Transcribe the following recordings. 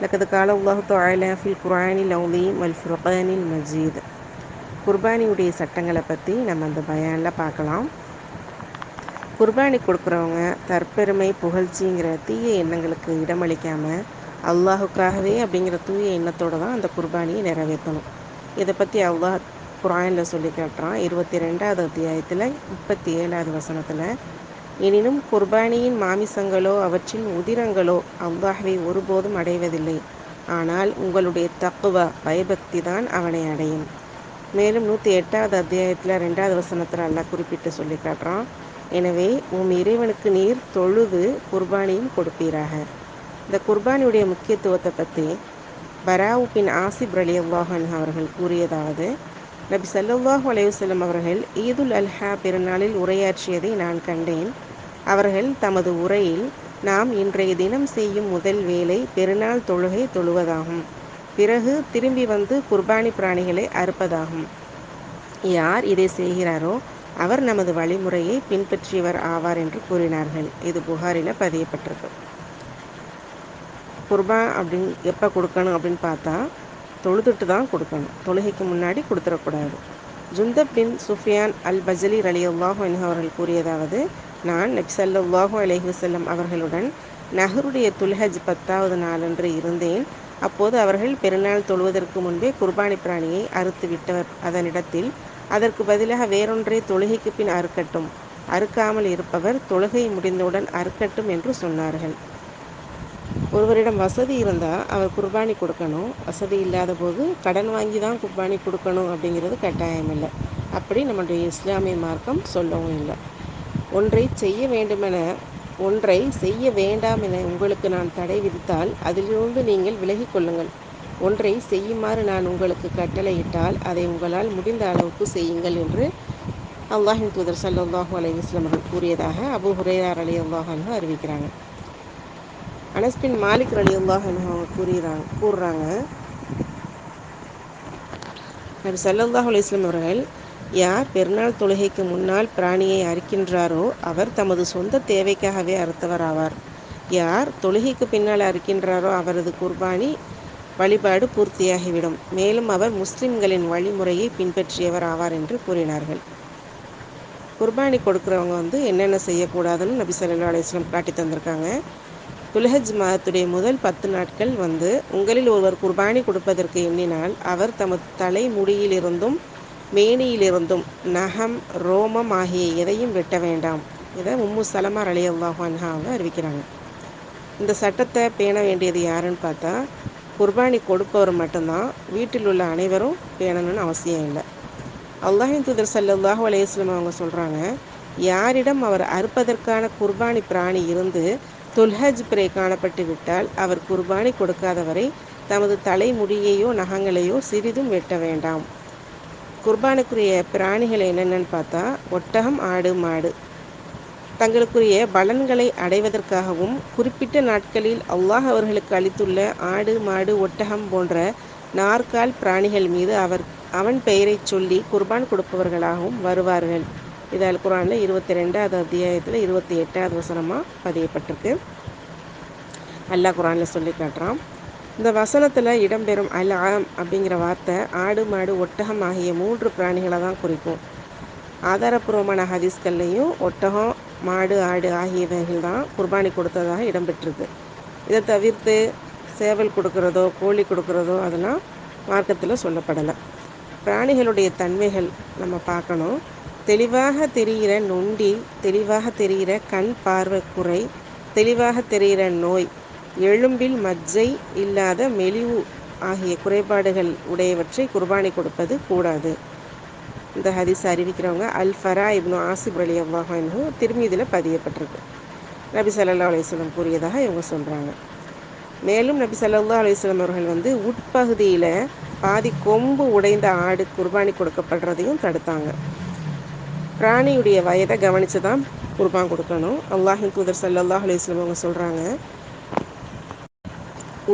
لقد قال الله تعالى في القرآن العظيم والفرقان المجيد குர்பானியுடைய சட்டங்களை பற்றி நம்ம அந்த பயானில் பார்க்கலாம் குர்பானி கொடுக்குறவங்க தற்பெருமை புகழ்ச்சிங்கிற தீய எண்ணங்களுக்கு இடமளிக்காமல் அல்லாஹுக்காகவே அப்படிங்கிற தூய எண்ணத்தோடு தான் அந்த குர்பானியை நிறைவேற்றணும் இதை பற்றி அல்லாஹ் குரானில் சொல்லி காட்டுறான் இருபத்தி ரெண்டாவது அத்தியாயத்தில் முப்பத்தி ஏழாவது வசனத்தில் எனினும் குர்பானியின் மாமிசங்களோ அவற்றின் உதிரங்களோ அல்லாஹ்வை ஒருபோதும் அடைவதில்லை. ஆனால் உங்களுடைய தக்குவ பயபக்தி தான் அவனை அடையும். மேலும் நூற்றி எட்டாவது அத்தியாயத்தில் ரெண்டாவது வசனத்தில் அல்லாஹ் குறிப்பிட்டு சொல்லி காட்டுறான். எனவே உம் இறைவனுக்கு நீர் தொழுது குர்பானியும் கொடுப்பீராக. இந்த குர்பானியுடைய முக்கியத்துவத்தை பற்றி பராவுப்பின் ஆசிப் அலி அல்லாஹன் அவர்கள் கூறியதாவது நபி சல்லாஹூ அலையுசல்லம் அவர்கள் ஈதுல் அல்ஹா பெருநாளில் உரையாற்றியதை நான் கண்டேன். அவர்கள் தமது உரையில் நாம் இன்றைய தினம் செய்யும் முதல் வேலை பெருநாள் தொழுகை தொழுவதாகும். பிறகு திரும்பி வந்து குர்பானி பிராணிகளை அறுப்பதாகும். யார் இதை செய்கிறாரோ அவர் நமது வழிமுறையை பின்பற்றியவர் ஆவார் என்று கூறினார்கள். இது புகாரில் பதியப்பட்டிருக்கு குர்பா அப்படின்னு எப்போ கொடுக்கணும் அப்படின்னு பார்த்தா தொழுதுட்டு தான் கொடுக்கணும். தொழுகைக்கு முன்னாடி கொடுத்துடக்கூடாது. ஜுந்தப் பின் சுஃபியான் அல் பஜலி அலி அல்லாஹு அவர்கள் கூறியதாவது நான் நப்சல்லாஹு அலஹி வசல்லம் அவர்களுடன் நஹருடைய துல்ஹஜ் பத்தாவது நாளன்று இருந்தேன். அப்போது அவர்கள் பெருநாள் தொழுவதற்கு முன்பே குர்பானி பிராணியை அறுத்து விட்டவர். அதனிடத்தில் அதற்கு பதிலாக வேறொன்றை தொழுகைக்கு பின் அறுக்கட்டும். அறுக்காமல் இருப்பவர் தொழுகை முடிந்தவுடன் அறுக்கட்டும் என்று சொன்னார்கள். ஒருவரிடம் வசதி இருந்தால் அவர் குர்பானி கொடுக்கணும். வசதி இல்லாத போது கடன் வாங்கி தான் குர்பானி கொடுக்கணும் அப்படிங்கிறது கட்டாயம் இல்லை. அப்படி நம்முடைய இஸ்லாமிய மார்க்கம் சொல்லவும் இல்லை. ஒன்றை செய்ய வேண்டுமென ஒன்றை செய்ய வேண்டாம் என உங்களுக்கு நான் தடை விதித்தால் அதிலிருந்து நீங்கள் விலகிக் கொள்ளுங்கள். ஒன்றை செய்யுமாறு நான் உங்களுக்கு கட்டளையிட்டால் அதை உங்களால் முடிந்த அளவுக்கு செய்யுங்கள் என்று அல்லாஹின் தூதர் சல்லாஹூ அலி இஸ்லாம் அவர்கள் கூறியதாக அபு ஹுரேரார் அலி அல்லாஹான்னு அறிவிக்கிறாங்க. அனஸ்பின் மாலிக் அலி அல்லாஹ் அவங்க கூறுகிறாங்க கூறுறாங்க. நபி சல்லாஹ் அலிஸ்லாம் அவர்கள் யார் பெருநாள் தொழுகைக்கு முன்னால் பிராணியை அறுக்கின்றாரோ அவர் தமது சொந்த தேவைக்காகவே அறுத்தவர் ஆவார். யார் தொழுகைக்கு பின்னால் அறுக்கின்றாரோ அவரது குர்பானி வழிபாடு பூர்த்தியாகிவிடும். மேலும் அவர் முஸ்லிம்களின் வழிமுறையை பின்பற்றியவர் ஆவார் என்று கூறினார்கள். குர்பானி கொடுக்குறவங்க வந்து என்னென்ன செய்யக்கூடாதுன்னு நபி சல்லா அலிஸ்லாம் காட்டி தந்திருக்காங்க. துல்ஹஜ் மாதத்துடைய முதல் பத்து நாட்கள் வந்து உங்களில் ஒருவர் குர்பானி கொடுப்பதற்கு எண்ணினால் அவர் தமது தலை முடியிலிருந்தும் மேனியிலிருந்தும் நகம் ரோமம் ஆகிய எதையும் வெட்ட வேண்டாம் இதை உம்மு சலமா அலி அல்லாஹான்ஹாவை அறிவிக்கிறாங்க. இந்த சட்டத்தை பேண வேண்டியது யாருன்னு பார்த்தா குர்பானி கொடுப்பவர் மட்டும்தான் வீட்டில் உள்ள அனைவரும் பேணணும்னு அவசியம் இல்லை. அல்லாஹின் தூதர் சல்லாஹூ அலையம் அவங்க சொல்கிறாங்க யாரிடம் அவர் அறுப்பதற்கான குர்பானி பிராணி இருந்து துல்ஹஜ் பிறை காணப்பட்டு விட்டால் அவர் குர்பானி கொடுக்காதவரை தமது தலைமுடியையோ நகங்களையோ சிறிதும் வெட்ட வேண்டாம். குர்பானுக்குரிய பிராணிகள் என்னென்னு பார்த்தா ஒட்டகம் ஆடு மாடு. தங்களுக்குரிய பலன்களை அடைவதற்காகவும் குறிப்பிட்ட நாட்களில் அல்லாஹ் அவர்களுக்கு அளித்துள்ள ஆடு மாடு ஒட்டகம் போன்ற நாற்கால் பிராணிகள் மீது அவர் அவன் பெயரை சொல்லி குர்பான் கொடுப்பவர்களாகவும் வருவார்கள். இது அல் குரானில் இருபத்தி ரெண்டாவது அத்தியாயத்தில் இருபத்தி எட்டாவது வசனமாக பதியப்பட்டிருக்கு. அல்லாஹ் குரானில் சொல்லி காட்டுறான். இந்த வசனத்தில் இடம்பெறும் அல் ஆம் அப்படிங்கிற வார்த்தை ஆடு மாடு ஒட்டகம் ஆகிய மூன்று பிராணிகளை தான் குறிக்கும். ஆதாரப்பூர்வமான ஹதீஸ்கள்லேயும் ஒட்டகம் மாடு ஆடு ஆகியவைகள் தான் குர்பானி கொடுத்ததாக இடம்பெற்றிருக்கு. இதை தவிர்த்து சேவல் கொடுக்குறதோ கோழி கொடுக்குறதோ அதெல்லாம் மார்க்கத்தில் சொல்லப்படலை. பிராணிகளுடைய தன்மைகள் நம்ம பார்க்கணும். தெளிவாக தெரிகிற நொண்டி தெளிவாக தெரிகிற கண் பார்வை குறை தெளிவாக தெரிகிற நோய் எலும்பில் மஜ்ஜை இல்லாத மெலிவு ஆகிய குறைபாடுகள் உடையவற்றை குர்பானி கொடுப்பது கூடாது. இந்த ஹதீஸ் அறிவிக்கிறவங்க அல் ஃபரா இப்னு ஆசிப் அலி திரும்பி இதில் பதியப்பட்டிருக்கு. நபி சல்லா அலிஸ்லம் கூறியதாக இவங்க சொல்கிறாங்க மேலும் நபி சல்லா அலிஸ்லாம் அவர்கள் வந்து உட்பகுதியில் பாதி கொம்பு உடைந்த ஆடு குர்பானி கொடுக்கப்படுறதையும் தடுத்தாங்க. பிராணியுடைய வயதை கவனித்து தான் குர்பான் கொடுக்கணும். அல்லாஹின் தூதர் சல்லாஹ் அலிஸ்லம் அவங்க சொல்கிறாங்க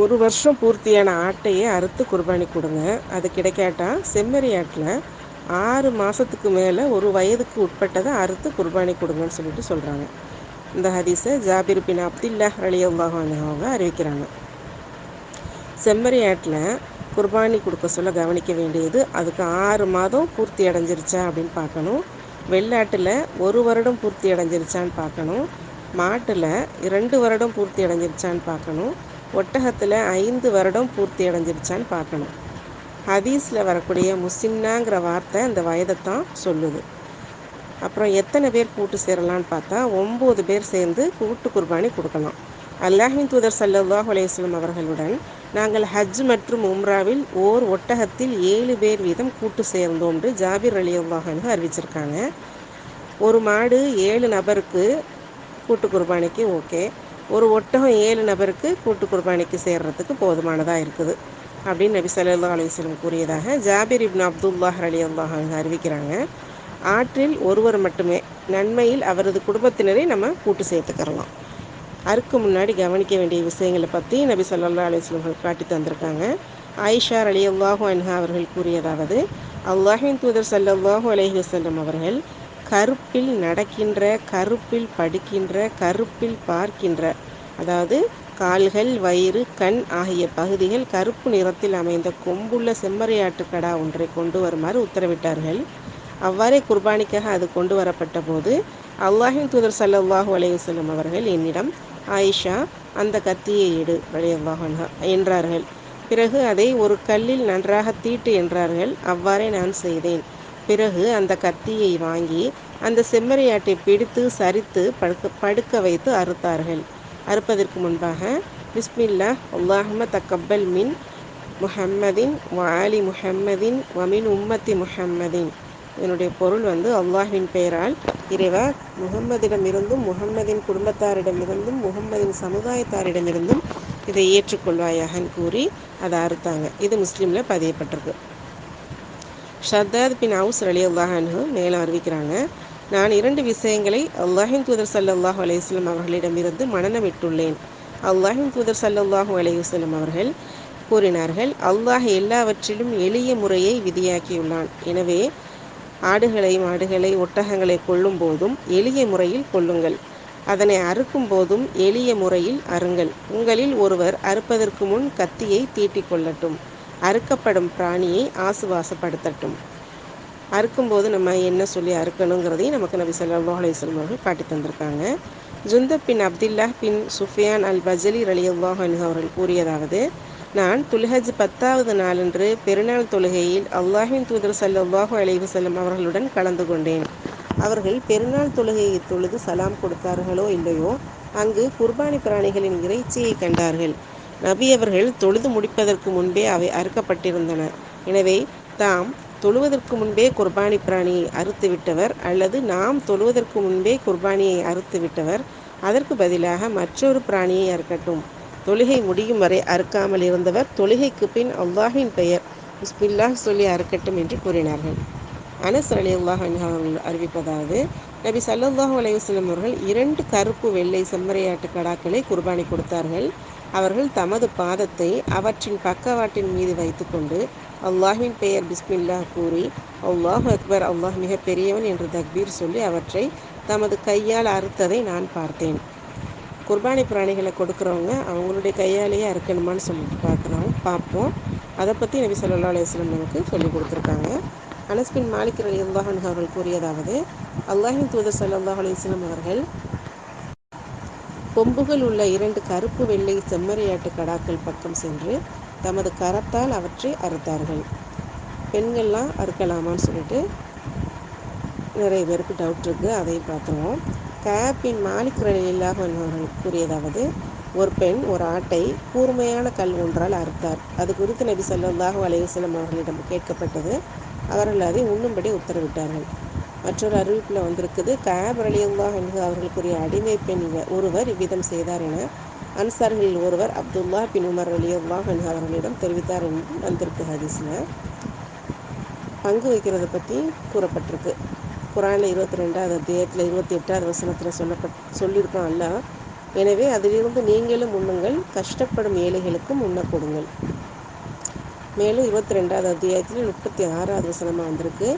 ஒரு வருஷம் பூர்த்தியான ஆட்டையே அறுத்து குர்பானி கொடுங்க. அது கிடைக்காட்டா செம்மறி ஆட்டில் ஆறு மாதத்துக்கு மேலே ஒரு வயதுக்கு உட்பட்டதை அறுத்து குர்பானி கொடுங்கன்னு சொல்லிட்டு சொல்கிறாங்க இந்த ஹதீஸை ஜாபிர் பின் அப்துல்லா அலி அவங்க அறிவிக்கிறாங்க. செம்மறி ஆட்டில் குர்பானி கொடுக்க சொல்ல கவனிக்க வேண்டியது அதுக்கு ஆறு மாதம் பூர்த்தி அடைஞ்சிருச்சா அப்படின்னு பார்க்கணும். வெள்ளாட்டில் ஒரு வருடம் பூர்த்தி அடைஞ்சிருச்சான்னு பார்க்கணும். மாட்டில் இரண்டு வருடம் பூர்த்தி அடைஞ்சிருச்சான்னு பார்க்கணும். ஒட்டகத்தில் ஐந்து வருடம் பூர்த்தி அடைஞ்சிருச்சான்னு பார்க்கணும். ஹதீஸில் வரக்கூடிய முசின்னாங்கிற வார்த்தை அந்த வயதை தான் சொல்லுது. அப்புறம் எத்தனை பேர் கூட்டு சேரலான்னு பார்த்தா ஒம்பது பேர் சேர்ந்து கூட்டு குர்பானி கொடுக்கலாம். அல்லாஹின் தூதர் சல்லாஹ் அலையம் அவர்களுடன் நாங்கள் ஹஜ் மற்றும் உம்ராவில் ஓர் ஒட்டகத்தில் ஏழு பேர் வீதம் கூட்டு சேர்ந்தோம் ஜாபிர் அலி அல்லாஹன்னு அறிவிச்சிருக்காங்க. ஒரு மாடு ஏழு நபருக்கு கூட்டு குர்பானிக்கு ஓகே. ஒரு ஒட்டகம் ஏழு நபருக்கு கூட்டு குர்பானிக்கு சேர்றதுக்கு போதுமானதாக இருக்குது அப்படின்னு நபி சல்லா அலிஸ்லம் கூறியதாக ஜாபிர் இப்னு அப்துல்லாஹ் அலி அல்லாஹன் அறிவிக்கிறாங்க. ஆற்றில் ஒருவர் மட்டுமே நன்மையில் அவரது குடும்பத்தினரை நம்ம கூட்டு சேர்த்துக்கிறலாம். அறுக்கு முன்னாடி கவனிக்க வேண்டிய விஷயங்களை பற்றி நபி சொல்லல்லா அலிஸ்லம்கள் காட்டி தந்திருக்காங்க. ஆயிஷா அலி அல்லாஹு அன்ஹா அவர்கள் கூறியதாவது அல்லாஹின் தூதர் சல்லாஹூ அலஹி வசல்லம் அவர்கள் கருப்பில் நடக்கின்ற கருப்பில் படிக்கின்ற கருப்பில் பார்க்கின்ற அதாவது கால்கள் வயிறு கண் ஆகிய பகுதிகள் கருப்பு நிறத்தில் அமைந்த கொம்புள்ள செம்மறியாட்டு கடா ஒன்றை கொண்டு வருமாறு உத்தரவிட்டார்கள். அவ்வாறே குர்பானிக்காக அது கொண்டு வரப்பட்ட போது அல்லாஹின் தூதர் சல்லாஹூ அலையுசல்லம் அவர்கள் என்னிடம் ஆயிஷா அந்த கத்தியை எடு அலியல்லாஹா என்றார்கள். பிறகு அதை ஒரு கல்லில் நன்றாக தீட்டு என்றார்கள். அவ்வாறே நான் செய்தேன். பிறகு அந்த கத்தியை வாங்கி அந்த செம்மறியாட்டை பிடித்து சரித்து படுக்க படுக்க வைத்து அறுத்தார்கள். அறுப்பதற்கு முன்பாக பிஸ்மில்லா அல்லாஹம தக்கப்பல் மின் முஹம்மதின் வாலி முஹம்மதின் வமின் உம்மத்தி முஹம்மதின் இதனுடைய பொருள் வந்து அல்லாஹின் பெயரால் இறைவா முகம்மதிடமிருந்தும் முகம்மதின் குடும்பத்தாரிடமிருந்தும் முகம்மதின் சமுதாயத்தாரிடமிருந்தும் இதை ஏற்றுக்கொள்வாயாகன்னு கூறி அதை அறுத்தாங்க. இது முஸ்லீமில் பதியப்பட்டிருக்கு. ஷர்தாத் பின் அவுஸ் அலி அல்லாஹானு மேலே அறிவிக்கிறாங்க நான் இரண்டு விஷயங்களை அல்லாஹின் தூதர் சல்லாஹூ அலையுஸ்லம் அவர்களிடமிருந்து மனநமிட்டுள்ளேன் அல்லாஹின் தூதர் சல்லாஹூ அலையுஸ்லம் அவர்கள் கூறினார்கள் அல்லாஹ் எல்லாவற்றிலும் எளிய முறையை விதியாக்கியுள்ளான். எனவே ஆடுகளை மாடுகளை ஒட்டகங்களை கொள்ளும் போதும் எளிய முறையில் கொள்ளுங்கள் அதனை அறுக்கும் போதும் எளிய முறையில் அருங்கள் உங்களில் ஒருவர் அறுப்பதற்கு முன் கத்தியை தீட்டிக் கொள்ளட்டும். அறுக்கப்படும் பிராணியை ஆசுவாசப்படுத்தட்டும். அறுக்கும்போது நம்ம என்ன சொல்லி அறுக்கணுங்கிறதையும் நமக்கு நபி சொல்லா அலிஸ்லம் அவர்கள் காட்டி தந்திருக்காங்க. ஜுந்தப் பின் அப்துல்லா பின் சுஃபியான் அல் பஜலி அலி அல்லாஹ் அவர்கள் கூறியதாவது நான் துல்ஹஜ் பத்தாவது நாளன்று பெருநாள் தொழுகையில் அல்லாஹின் தூதர் சல்லாஹு அலைவு செல்லம் அவர்களுடன் கலந்து கொண்டேன். அவர்கள் பெருநாள் தொழுகையை தொழுது சலாம் கொடுத்தார்களோ இல்லையோ அங்கு குர்பானி பிராணிகளின் இறைச்சியை கண்டார்கள். நபி அவர்கள் தொழுது முடிப்பதற்கு முன்பே அவை அறுக்கப்பட்டிருந்தன. எனவே தாம் தொழுவதற்கு முன்பே குர்பானி பிராணியை அறுத்து விட்டவர் அல்லது நாம் தொழுவதற்கு முன்பே குர்பானியை அறுத்து விட்டவர் அதற்கு பதிலாக மற்றொரு பிராணியை அறுக்கட்டும். தொழுகை முடியும் வரை அறுக்காமல் இருந்தவர் தொழுகைக்கு பின் அல்லாஹின் பெயர் பிஸ்மில்லாஹ் சொல்லி அறுக்கட்டும் என்று கூறினார்கள். அனஸ் அலி அல்லாஹ் அவர்கள் அறிவிப்பதாவது நபி சல்லாஹூ அலையுஸ்லம் அவர்கள் இரண்டு கருப்பு வெள்ளை செம்மறையாட்டு கடாக்களை குர்பானி கொடுத்தார்கள். அவர்கள் தமது பாதத்தை அவற்றின் பக்கவாட்டின் மீது வைத்துக்கொண்டு அல்லாஹின் பெயர் பிஸ்மில்லா கூறி அல்லாஹ் அக்பர் அல்லாஹ் மிக பெரியவன் என்று தக்பீர் சொல்லி அவற்றை தமது கையால் அறுத்ததை நான் பார்த்தேன். குர்பானி பிராணிகளை கொடுக்குறவங்க அவங்களுடைய கையாலேயே அறுக்கணுமான்னு சொல்லிட்டு பார்க்குறோம். பார்ப்போம். அதை பற்றி நபி சொல்லா அலுவலம் நமக்கு சொல்லி கொடுத்துருக்காங்க. அனஸ்பின் மாலிக் அலி அல்லாஹன் அவர்கள் கூறியதாவது அல்லாஹின் தூதர் சல்லாஹ் அலிஸ்லம் அவர்கள் கொம்புகள் உள்ள இரண்டு கருப்பு வெள்ளை செம்மறியாட்டு கடாக்கள் பக்கம் சென்று தமது கரத்தால் அவற்றை அறுத்தார்கள். பெண்கள்லாம் அறுக்கலாமான்னு சொல்லிட்டு நிறைய பேருக்கு டவுட் இருக்குது அதையும் பார்த்துருவோம். கேப்பின் மாலிக் ரலில்லாஹ் அவர்கள் கூறியதாவது ஒரு பெண் ஒரு ஆட்டை கூர்மையான கல் ஒன்றால் அறுத்தார். அது குறித்து நபி சல்லாஹூ அலையுசல்லம் அவர்களிடம் கேட்கப்பட்டது. அவர்கள் அதை உண்ணும்படி உத்தரவிட்டார்கள். மற்றொரு அறிவிப்பில் வந்திருக்குது கேப் அலியுல்லாஹ் என்று அவர்களுக்குரிய அடிமை பெண் ஒருவர் இவ்விதம் செய்தார் என அன்சார்களில் ஒருவர் அப்துல்லா பின் உமர் அலியுல்லாஹ் என்று அவர்களிடம் தெரிவித்தார் என்று வந்திருக்கு ஹதீஸில். பங்கு வைக்கிறத பற்றி கூறப்பட்டிருக்கு. குரானில் இருபத்தி ரெண்டாவது அத்தியாயத்தில் இருபத்தி எட்டாவது வசனத்தில் சொல்லப்பட் சொல்லியிருக்கோம் அல்ல எனவே அதிலிருந்து நீங்களும் உண்ணுங்கள் கஷ்டப்படும் ஏழைகளுக்கும் உண்ண கொடுங்கள். மேலும் இருபத்தி ரெண்டாவது அத்தியாயத்தில் முப்பத்தி ஆறாவது வசனமாக வந்திருக்கு.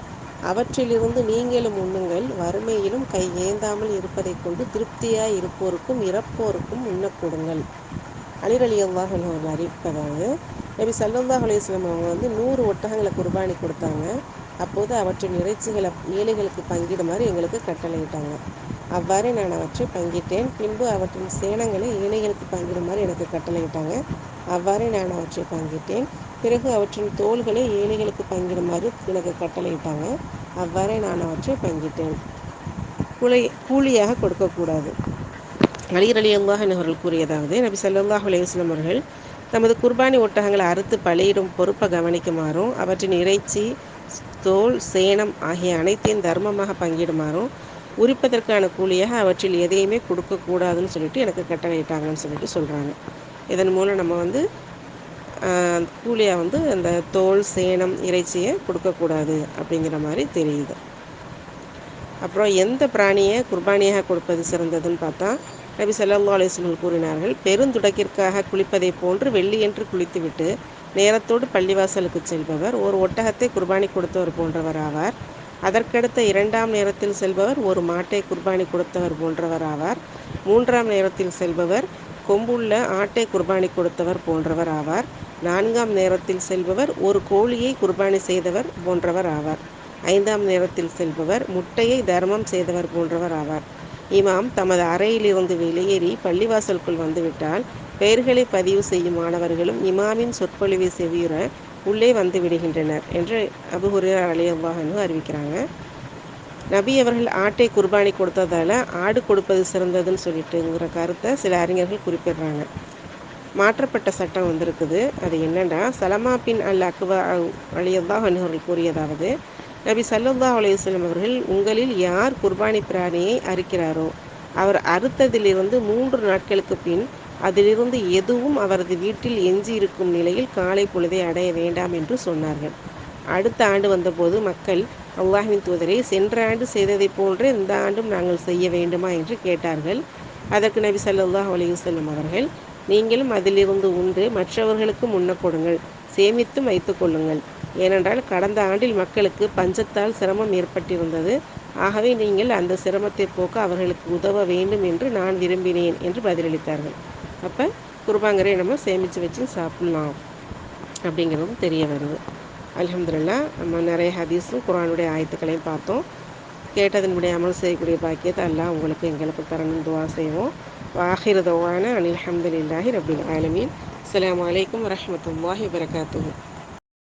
அவற்றிலிருந்து நீங்களும் உண்ணுங்கள் வறுமையிலும் கை ஏந்தாமல் இருப்பதை கொண்டு திருப்தியாய் இருப்போருக்கும் இறப்போருக்கும் உண்ணக் கொடுங்கள். அலிர் அறிவிப்பதாக அறிவிப்பதாவது நபி சல்லல்லாஹ் அலையம் அவங்க வந்து நூறு ஒட்டகங்களை குர்பானி கொடுத்தாங்க. அப்போது அவற்றின் இறைச்சிகளை ஏழைகளுக்கு பங்கிடுமாறு எங்களுக்கு கட்டளையிட்டாங்க. அவ்வாறே நான் அவற்றை பங்கிட்டேன். பின்பு அவற்றின் சேனங்களை ஏழைகளுக்கு பங்கிடுமாறு எனக்கு கட்டளையிட்டாங்க. அவ்வாறே நான் அவற்றை பங்கிட்டேன். பிறகு அவற்றின் தோள்களை ஏழைகளுக்கு பங்கிடுமாறு எனக்கு கட்டளையிட்டாங்க. அவ்வாறே நான் அவற்றை பங்கிட்டேன். கூலி கூலியாக கொடுக்கக்கூடாது. அலிர் அலி அல்லாஹ் அவர்கள் கூறியதாவது நபி சல்லாஹ் அலையுஸ்லம் அவர்கள் தமது குர்பானி ஒட்டகங்களை அறுத்து பலியிடும் பொறுப்பை கவனிக்குமாறும் அவற்றின் இறைச்சி தோல் சேனம் ஆகிய அனைத்தையும் தர்மமாக பங்கிடுமாறும் உரிப்பதற்கான கூலியாக அவற்றில் எதையுமே கொடுக்கக்கூடாதுன்னு சொல்லிட்டு எனக்கு கட்டளையிட்டாங்கன்னு சொல்லிட்டு சொல்கிறாங்க இதன் மூலம் நம்ம வந்து கூலியாக வந்து அந்த தோல் சேனம் இறைச்சியை கொடுக்கக்கூடாது அப்படிங்கிற மாதிரி தெரியுது. அப்புறம் எந்த பிராணியை குர்பானியாக கொடுப்பது சிறந்ததுன்னு பார்த்தா நபி சல்லா அலிஸ்மல் கூறினார்கள் பெருந்துடக்கிற்காக குளிப்பதை போன்று வெள்ளியன்று குளித்துவிட்டு நேரத்தோடு பள்ளிவாசலுக்கு செல்பவர். ஒரு ஒட்டகத்தை குர்பானி கொடுத்தவர் போன்றவர் ஆவார். அதற்கடுத்த இரண்டாம் நேரத்தில் செல்பவர் ஒரு மாட்டை குர்பானி கொடுத்தவர் போன்றவர் ஆவார். மூன்றாம் நேரத்தில் செல்பவர் கொம்புள்ள ஆட்டை குர்பானி கொடுத்தவர் போன்றவர் ஆவார். நான்காம் நேரத்தில் செல்பவர் ஒரு கோழியை குர்பானி செய்தவர் போன்றவர் ஆவார். ஐந்தாம் நேரத்தில் செல்பவர் முட்டையை தர்மம் செய்தவர் போன்றவர் ஆவார். இமாம் தமது அறையிலிருந்து வெளியேறி பள்ளிவாசலுக்குள் வந்துவிட்டால் பெயர்களை பதிவு செய்யும் மாணவர்களும் இமாமின் சொற்பொழிவை செவியுற உள்ளே வந்து விடுகின்றனர் என்று அபுஹுரேர் அலி அல்லாஹனு அறிவிக்கிறாங்க. நபி அவர்கள் ஆட்டை குர்பானி கொடுத்ததால் ஆடு கொடுப்பது சிறந்ததுன்னு சொல்லிட்டுங்கிற கருத்தை சில அறிஞர்கள் குறிப்பிடுறாங்க. மாற்றப்பட்ட சட்டம் வந்திருக்குது. அது என்னென்னா சலமா பின் அல் அக்வா அலியல்லாஹ் அவர்கள் கூறியதாவது நபி சல்லுல்லா அலையுஸ்லம் அவர்கள் உங்களில் யார் குர்பானி பிராணியை அறுக்கிறாரோ அவர் அறுத்ததிலிருந்து மூன்று நாட்களுக்கு பின் அதிலிருந்து எதுவும் அவரது வீட்டில் எஞ்சி இருக்கும் நிலையில் காலை பொழுதை அடைய வேண்டாம் என்று சொன்னார்கள். அடுத்த ஆண்டு வந்தபோது மக்கள் அல்லாஹின் தூதரை சென்ற ஆண்டு செய்ததைப் போன்று இந்த ஆண்டும் நாங்கள் செய்ய வேண்டுமா? என்று கேட்டார்கள். அதற்கு நபி சல்லாஹ் அலையுசல்லம் அவர்கள் நீங்களும் அதிலிருந்து உண்டு மற்றவர்களுக்கும் உண்ண கொடுங்கள் சேமித்தும் வைத்துக் கொள்ளுங்கள். ஏனென்றால் கடந்த ஆண்டில் மக்களுக்கு பஞ்சத்தால் சிரமம் ஏற்பட்டிருந்தது. ஆகவே நீங்கள் அந்த சிரமத்தை போக்க அவர்களுக்கு உதவ வேண்டும் என்று நான் விரும்பினேன் என்று பதிலளித்தார்கள். அப்போ குருபாங்கரை நம்ம சேமித்து வச்சு சாப்பிட்லாம் அப்படிங்கிறதும் தெரிய வருது. அலமதுல்லா நம்ம நிறைய ஹதீஸும் குரானுடைய ஆயத்துக்களையும் பார்த்தோம். கேட்டதனுடைய அமல் செய்யக்கூடிய பாக்கியத்தை எல்லாம் உங்களுக்கு எங்களுக்கு தரணும் துவா செய்வோம். வாஹிர அனில் அஹமதுல்லாஹி ரபுல் ஆலமீன். அஸ்லாம் வலைக்கம் வரமத்துல்லாஹி